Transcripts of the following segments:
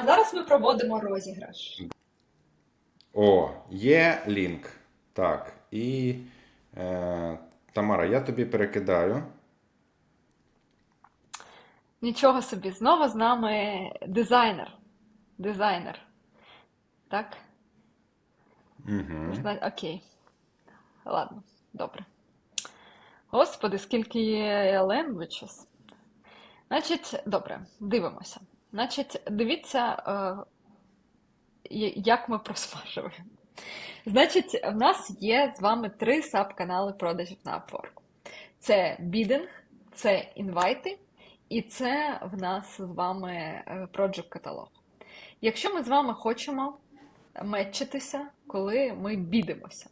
А зараз ми проводимо розіграш. О, є лінк. Так. І е, Тамара, я тобі перекидаю. Нічого собі, знову з нами дизайнер. Дизайнер. Так? Угу. Зна... Окей. Ладно, добре. Господи, скільки є languages. Значить, добре, дивимося. Значить, дивіться, е, як ми просмажуємо. Значить, в нас є з вами три саб-канали продажів на Upwork. Це бідинг, це інвайти, і це в нас з вами е, project каталог. Якщо ми з вами хочемо метчитися, коли ми бідимося,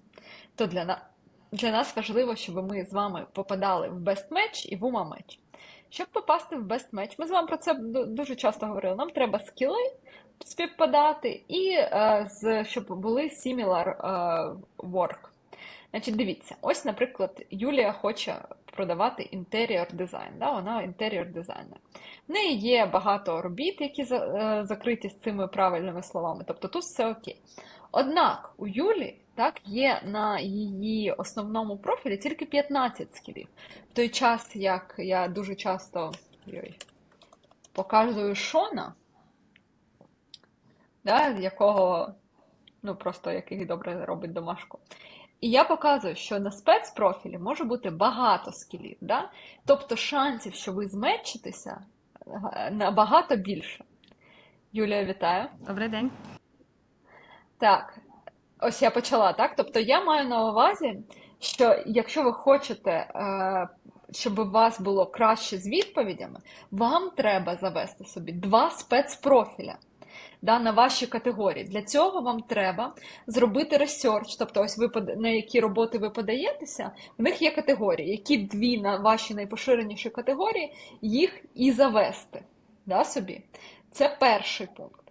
то для, на... для нас важливо, щоб ми з вами попадали в best match і в ума match. Щоб попасти в best match, ми з вами про це дуже часто говорили. Нам треба скіли співпадати і е, з, щоб були similar е, work. Значить, дивіться, ось, наприклад, Юлія хоче продавати інтер'єр дизайн. Да? Вона інтер'єр дизайнер. В неї є багато робіт, які е, закриті з цими правильними словами. Тобто тут все окей. Однак у Юлі так, є на її основному профілі тільки 15 скілів. В той час, як я дуже часто ой, показую Шона, да, якого, ну просто який добре робить домашку. І я показую, що на спецпрофілі може бути багато скілів. Да? Тобто шансів, що ви зметчитеся, е, набагато більше. Юлія, вітаю. Добрий день. Так, ось я почала, так? Тобто я маю на увазі, що якщо ви хочете, е, щоб у вас було краще з відповідями, вам треба завести собі два спецпрофіля да, на ваші категорії. Для цього вам треба зробити ресерч, тобто ось ви на які роботи ви подаєтеся, в них є категорії, які дві на ваші найпоширеніші категорії, їх і завести да, собі. Це перший пункт.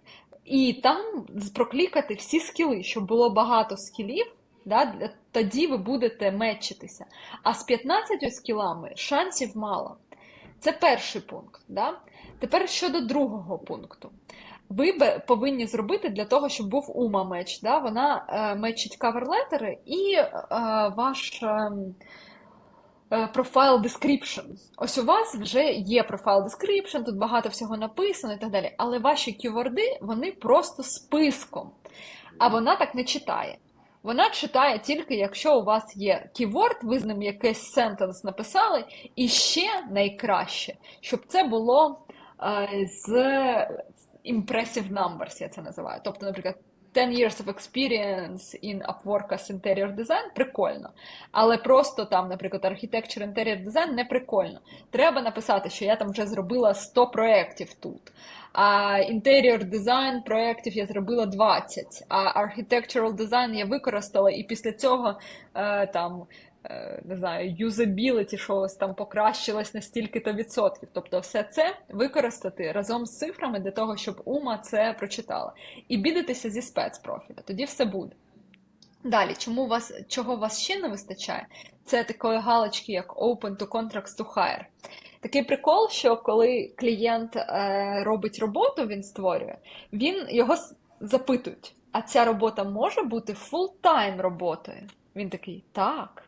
І там проклікати всі скіли, щоб було багато скілів, да, тоді ви будете мечитися. А з 15 скілами шансів мало. Це перший пункт. Да? Тепер щодо другого пункту. Ви повинні зробити для того, щоб був ума меч. Да? Вона е, мечить каверлетери і е, ваш. е, Profile description. Ось у вас вже є profile description, тут багато всього написано і так далі. Але ваші ківорди, вони просто списком. А вона так не читає. Вона читає тільки, якщо у вас є keyword, ви з ним якийсь sentence написали, і ще найкраще, щоб це було е, з impressive numbers, я це називаю. Тобто, наприклад, 10 years of experience in Upwork as interior design прикольно. Але просто там, наприклад, architecture interior design не прикольно. Треба написати, що я там вже зробила 100 проєктів тут. А interior design проєктів я зробила 20, а architectural design я використала, і після цього е, там. Е, Не знаю, юзабіліті, що ось там покращилось на стільки-то відсотків. Тобто, все це використати разом з цифрами для того, щоб ума це прочитала. І бідитися зі спецпрофіля. Тоді все буде. Далі, чому вас, чого вас ще не вистачає? Це такої галочки, як Open to Contracts to Hire. Такий прикол, що коли клієнт е, робить роботу, він створює, він його запитують, а ця робота може бути фултайм роботою? Він такий, так.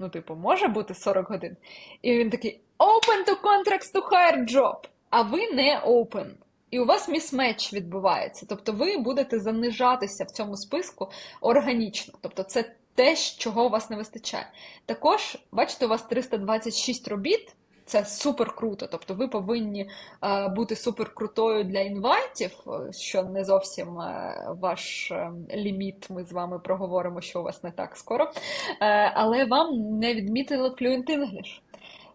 Ну, типу, може бути 40 годин. І він такий Open to Contracts to Hire job. А ви не open. І у вас місмеч відбувається. Тобто ви будете занижатися в цьому списку органічно. Тобто це те, чого у вас не вистачає. Також, бачите, у вас 326 робіт. Це супер круто. Тобто ви повинні е, бути супер крутою для інвайтів, е, що не зовсім е, ваш ліміт. Ми з вами проговоримо, що у вас не так скоро. Але вам не відмітили Fluent English.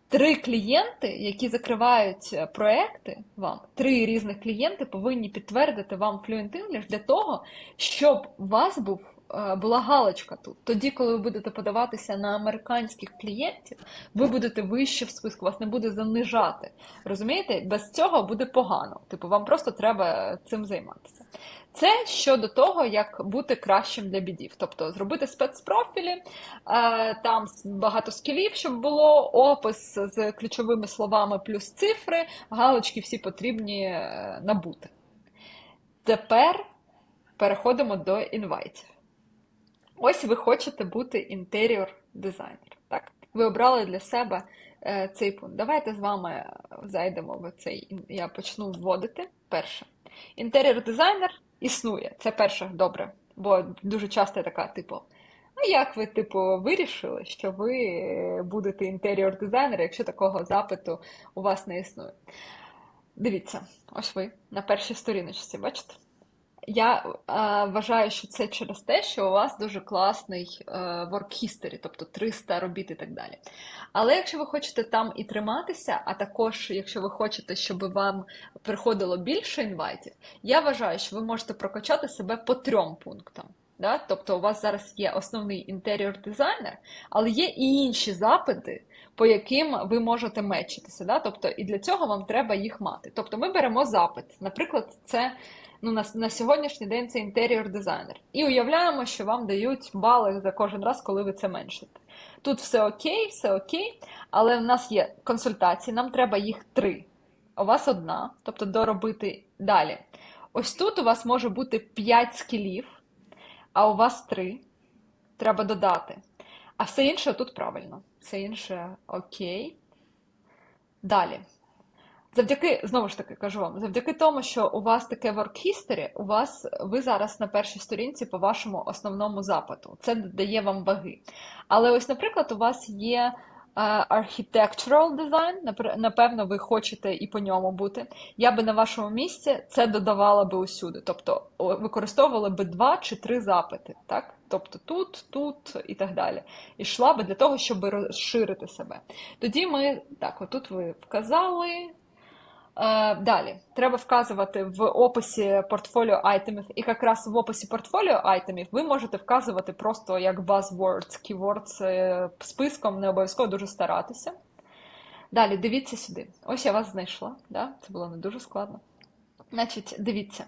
Три клієнти, які закривають проекти вам, три різних клієнти повинні підтвердити вам Fluent English для того, щоб у вас був, була галочка тут. Тоді, коли ви будете подаватися на американських клієнтів, ви будете вище в списку, вас не буде занижати. Розумієте? Без цього буде погано. Типу, вам просто треба цим займатися. Це щодо того, як бути кращим для бідів. Тобто зробити спецпрофілі, е, там багато скілів, щоб було, опис з ключовими словами плюс цифри, галочки всі потрібні е, набути. Тепер переходимо до інвайтів. Ось ви хочете бути інтер'єр дизайнер. Так, ви обрали для себе е, цей пункт. Давайте з вами зайдемо в цей. Я почну вводити. Перше. Інтер'єр дизайнер існує. Це перше добре. Бо дуже часто є така, типу, а як ви, типу, вирішили, що ви е, будете інтер'єр дизайнер, якщо такого запиту у вас не існує? Дивіться, ось ви на першій сторіночці, бачите? Я е, вважаю, що це через те, що у вас дуже класний е, work history, тобто 300 робіт і так далі. Але якщо ви хочете там і триматися, а також якщо ви хочете, щоб вам приходило більше інвайтів, я вважаю, що ви можете прокачати себе по трьом пунктам. Да? Тобто у вас зараз є основний інтер'єр дизайнер, але є і інші запити, по яким ви можете мечитися. Да? Тобто, і для цього вам треба їх мати. Тобто ми беремо запит. Наприклад, це ну, на, на сьогоднішній день це інтер'єр дизайнер. І уявляємо, що вам дають бали за кожен раз, коли ви це меншите. Тут все окей, все окей, але в нас є консультації, нам треба їх три. У вас одна, тобто доробити далі. Ось тут у вас може бути 5 скілів, а у вас 3. Треба додати. А все інше тут правильно. Все інше окей. Далі. Завдяки, знову ж таки, кажу вам, завдяки тому, що у вас таке work history, у вас ви зараз на першій сторінці по вашому основному запиту. Це дає вам ваги. Але ось, наприклад, у вас є architectural design, напевно, ви хочете і по ньому бути. Я би на вашому місці це додавала би усюди. Тобто використовувала би два чи три запити, так? Тобто тут, тут і так далі. І йшла би для того, щоб розширити себе. Тоді ми так, отут ви вказали. Е, Далі треба вказувати в описі портфоліо айтемів, і якраз в описі портфоліо айтемів ви можете вказувати просто як buzzwords, keywords е, списком, не обов'язково дуже старатися. Далі, дивіться сюди. Ось я вас знайшла. Да? Це було не дуже складно. Значить, дивіться.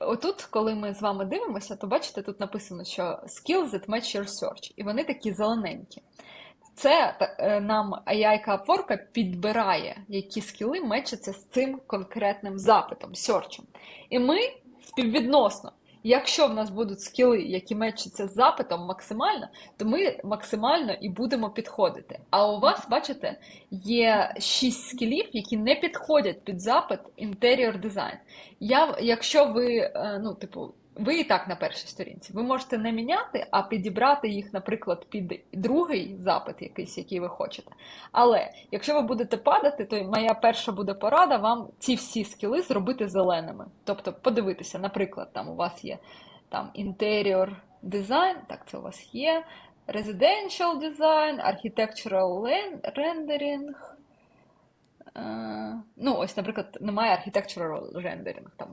Отут, коли ми з вами дивимося, то бачите, тут написано, що skills that match your search, і вони такі зелененькі. Це е, нам AI Upwork підбирає, які скіли мечаться з цим конкретним запитом, сьорчем. І ми співвідносно, якщо в нас будуть скіли, які мечаться з запитом максимально, то ми максимально і будемо підходити. А у вас, бачите, є 6 скілів, які не підходять під запит інтер'єр дизайн. Я, якщо ви, е, ну, типу, ви і так на першій сторінці. Ви можете не міняти, а підібрати їх, наприклад, під другий запит, якийсь, який ви хочете. Але якщо ви будете падати, то моя перша буде порада вам ці всі скіли зробити зеленими. Тобто подивитися, наприклад, там у вас є там інтеріор дизайн, так це у вас є, residential design, architectural rendering. Е, Ну, ось, наприклад, немає architectural rendering. Там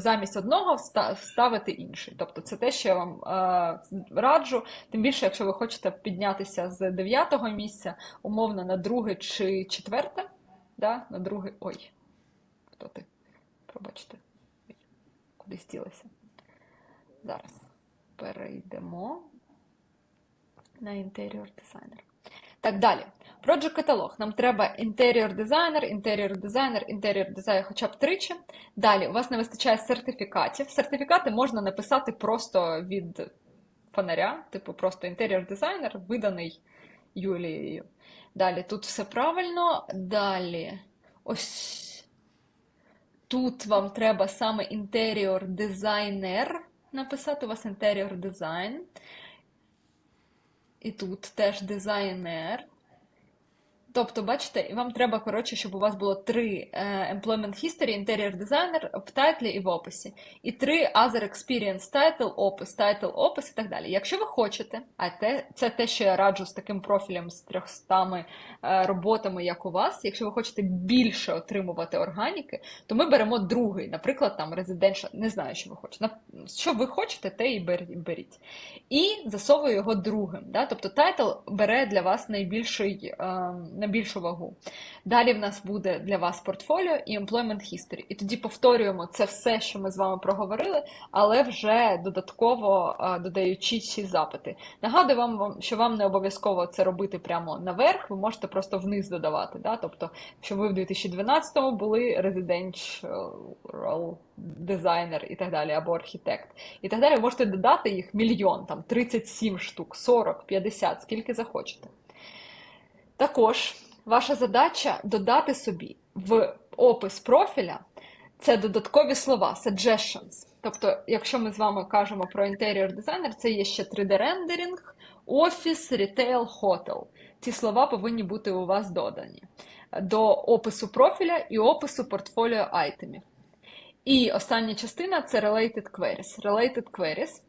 замість одного вста- вставити інший. Тобто це те, що я вам е, раджу. Тим більше, якщо ви хочете піднятися з дев'ятого місця, умовно на друге чи четверте. Да? На друге. Ой, хто ти? Пробачте. Ой, Кудись. Зараз перейдемо на інтеріор дизайнер. Так далі. Project каталог. Нам треба інтеріор дизайнер, інтеріор дизайнер, інтеріор дизайнер хоча б тричі. Далі у вас не вистачає сертифікатів. Сертифікати можна написати просто від фонаря, типу просто інтеріор дизайнер, виданий Юлією. Далі тут все правильно. Далі ось тут вам треба саме інтеріор дизайнер написати. У вас інтеріор дизайн. І тут теж дизайнер. Тобто, бачите, вам треба, коротше, щоб у вас було три е, Employment History, Interior Designer в тайтлі і в описі. І три Other Experience Title, опис, Title, опис і так далі. Якщо ви хочете, а те, це те, що я раджу з таким профілем з 300 е, роботами, як у вас, якщо ви хочете більше отримувати органіки, то ми беремо другий, наприклад, там Residential, не знаю, що ви хочете. Що ви хочете, те і беріть. І засовую його другим. Да? Тобто тайтл бере для вас найбільший, е, на більшу вагу. Далі в нас буде для вас портфоліо і employment history. І тоді повторюємо це все, що ми з вами проговорили, але вже додатково додаючи ці запити. Нагадую вам, що вам не обов'язково це робити прямо наверх, ви можете просто вниз додавати. Да? Тобто, що ви в 2012-му були residential дизайнер і так далі, або архітект. І так далі, можете додати їх мільйон, там 37 штук, 40, 50, скільки захочете. Також ваша задача додати собі в опис профіля це додаткові слова, suggestions. Тобто, якщо ми з вами кажемо про інтер'єр дизайнер, це є ще 3D-рендеринг, офіс, рітейл, хотел. Ці слова повинні бути у вас додані до опису профіля і опису портфоліо айтемів. І остання частина це related queries. Related queries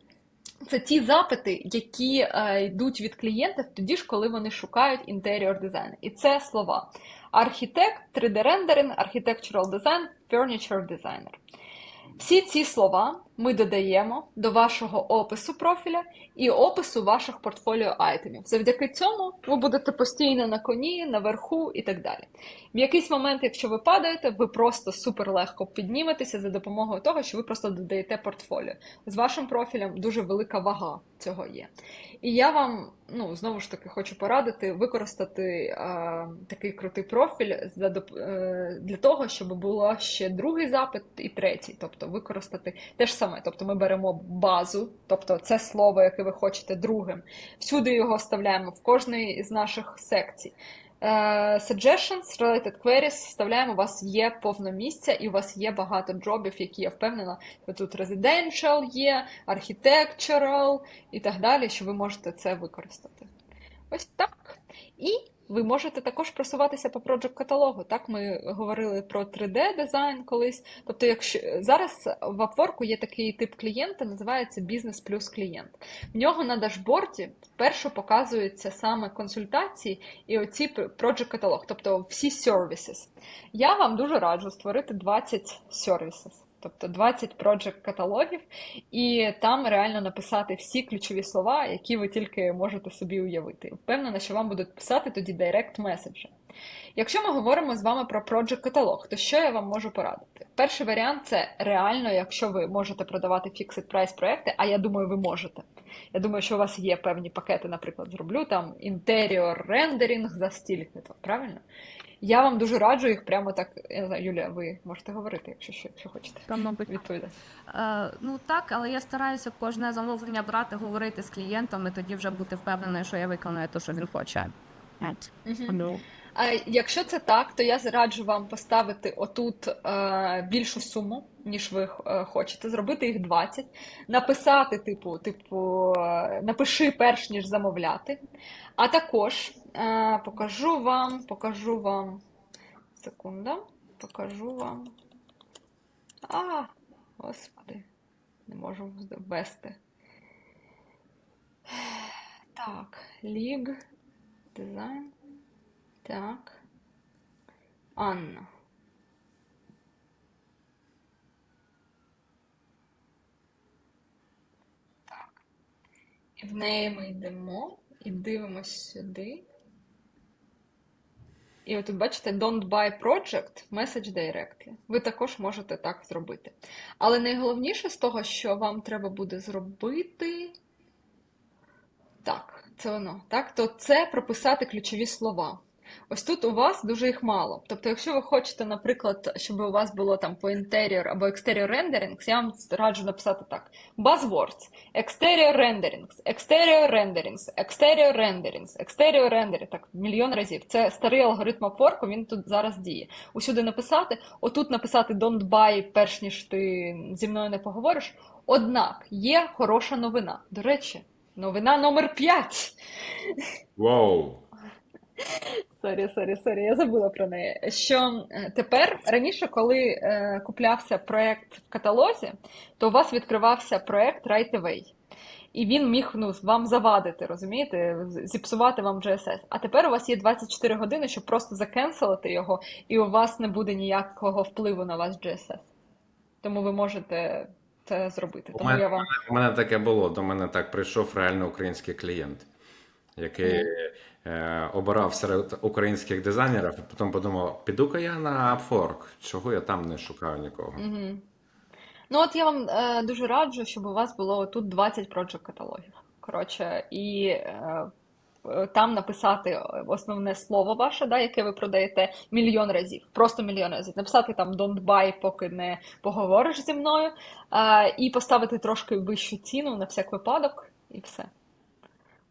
це ті запити, які е, йдуть від клієнтів тоді ж, коли вони шукають інтеріор дизайн. І це слова: архітект, 3D-рендеринг, architectural design, furniture designer. Всі ці слова ми додаємо до вашого опису профіля і опису ваших портфоліо айтемів. Завдяки цьому ви будете постійно на коні, наверху і так далі. В якийсь момент, якщо ви падаєте, ви просто супер легко підніметеся за допомогою того, що ви просто додаєте портфоліо. З вашим профілем дуже велика вага цього є. І я вам ну, знову ж таки хочу порадити використати е, такий крутий профіль за е, для того, щоб було ще другий запит і третій. Тобто використати те саме. Тобто ми беремо базу, тобто це слово, яке ви хочете другим. Всюди його вставляємо в кожний із наших секцій. Е, Suggestions, related queries, вставляємо, у вас є повно місця і у вас є багато джобів, які я впевнена, тут residential є, architectural і так далі, що ви можете це використати. Ось так. І ви можете також просуватися по project каталогу. Так, ми говорили про 3D дизайн колись. Тобто, якщо зараз в Upwork є такий тип клієнта, називається бізнес плюс клієнт. В нього на дашборді вперше показуються саме консультації і оці project каталог, тобто всі services. Я вам дуже раджу створити 20 services. Тобто 20 project каталогів, і там реально написати всі ключові слова, які ви тільки можете собі уявити. Впевнена, що вам будуть писати тоді директ меседжі. Якщо ми говоримо з вами про project каталог, то що я вам можу порадити? Перший варіант це реально, якщо ви можете продавати fixed price проекти, а я думаю, ви можете. Я думаю, що у вас є певні пакети, наприклад, зроблю там інтеріор рендеринг за стільки-то, правильно? Я вам дуже раджу їх прямо так. Я не знаю, Юлія, ви можете говорити, якщо що, що хочете. Там, мабуть, Відповідати. Е, ну так, але я стараюся кожне замовлення брати, говорити з клієнтом і тоді вже бути впевненою, що я виконую те, що він хоче. А якщо це так, то я раджу вам поставити отут е, більшу суму, ніж ви е, хочете, зробити їх 20, написати, типу, типу, е, напиши перш ніж замовляти. А також покажу вам, покажу вам. Секунда, покажу вам. А, господи, не можу ввести. Так, ліг, дизайн. Так. Анна. Так. І в неї ми йдемо і дивимось сюди. І от бачите, Don't buy project, message directly. Ви також можете так зробити. Але найголовніше з того, що вам треба буде зробити. Так, це воно. Так, то це прописати ключові слова. Ось тут у вас дуже їх мало. Тобто, якщо ви хочете, наприклад, щоб у вас було там по інтеріор або exterior renderings, я вам раджу написати так: Buzzwords, exterior renderings, exterior renderings, exterior renderings, exterior renderings, так, мільйон разів. Це старий алгоритм Upwork, він тут зараз діє. Усюди написати, отут написати don't buy, перш ніж ти зі мною не поговориш. Однак є хороша новина. До речі, новина номер 5. Вау. Сорі, сорі, сорі, я забула про неї. Що е, тепер раніше, коли е, куплявся проект в каталозі, то у вас відкривався проект Right Away. І він міг ну, вам завадити, розумієте, зіпсувати вам GSS. А тепер у вас є 24 години, щоб просто закенселити його, і у вас не буде ніякого впливу на ваш GSS. Тому ви можете це зробити. У Тому мене, я вам у мене таке було. До мене так прийшов реально український клієнт. який е, обирав серед українських дизайнерів, а потім подумав, піду-ка я на Upwork, чого я там не шукаю нікого. Угу. Ну, от я вам е, дуже раджу, щоб у вас було тут 20 проджект каталогів. Коротше, і е, е, там написати основне слово ваше, да, яке ви продаєте мільйон разів, просто мільйон разів. Написати там don't buy, поки не поговориш зі мною, е, і поставити трошки вищу ціну на всяк випадок, і все.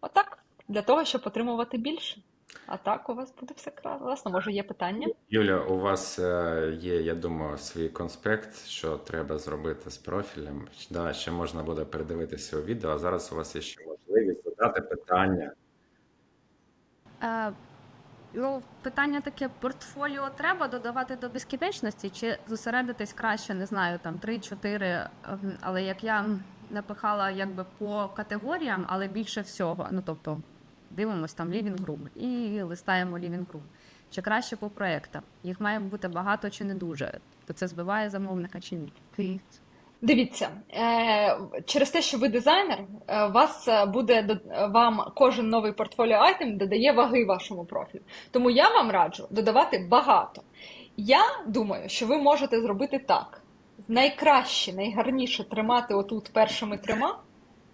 Отак, для того, щоб отримувати більше. А так у вас буде все класно. Може, є питання? Юля, у вас е, є, я думаю, свій конспект, що треба зробити з профілем. Да, ще можна буде передивитися у відео, а зараз у вас є ще можливість задати питання. Е, ну, питання таке: портфоліо треба додавати до безкінечності, чи зосередитись краще, не знаю, там 3-4, ем, але як я напихала якби по категоріям, але більше всього. Ну тобто дивимось там Living Room і листаємо Living Room. Чи краще по проектам? Їх має бути багато чи не дуже? То це збиває замовника чи ні? Дивіться, е, через те, що ви дизайнер, е, вас е, буде вам кожен новий портфоліо айтем додає ваги вашому профілю. Тому я вам раджу додавати багато. Я думаю, що ви можете зробити так: найкраще, найгарніше тримати отут першими трьома,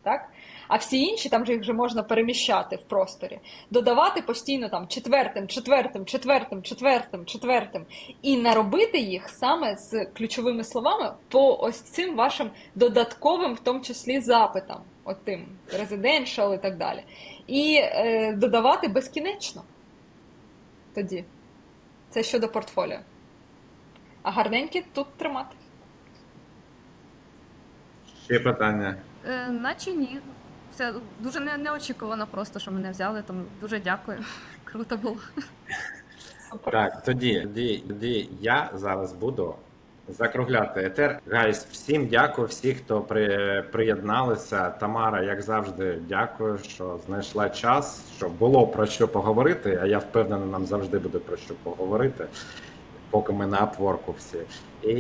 так? А всі інші, там же їх вже можна переміщати в просторі, додавати постійно там четвертим, четвертим, четвертим, четвертим, четвертим, і наробити їх саме з ключовими словами по ось цим вашим додатковим, в тому числі запитам, от тим residential і так далі. І е, додавати безкінечно. Тоді. Це щодо портфоліо. А гарненькі тут тримати. Ще питання. Е, наче ні. Це дуже не, неочікувано просто, що мене взяли, тому дуже дякую. Круто було. Так, тоді, тоді, тоді я зараз буду закругляти етер. Гайс, всім дякую, всі, хто при, приєдналися. Тамара, як завжди, дякую, що знайшла час, що було про що поговорити. А я впевнений, нам завжди буде про що поговорити, поки ми на апворку всі. І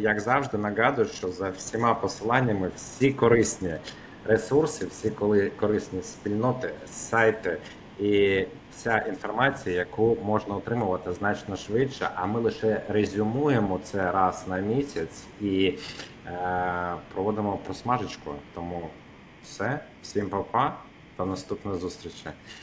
як завжди, нагадую, що за всіма посиланнями всі корисні ресурси, всі коли корисні спільноти, сайти і вся інформація, яку можна отримувати значно швидше. А ми лише резюмуємо це раз на місяць і е, проводимо просмажечку. Тому все, всім па-па, до наступної зустрічі.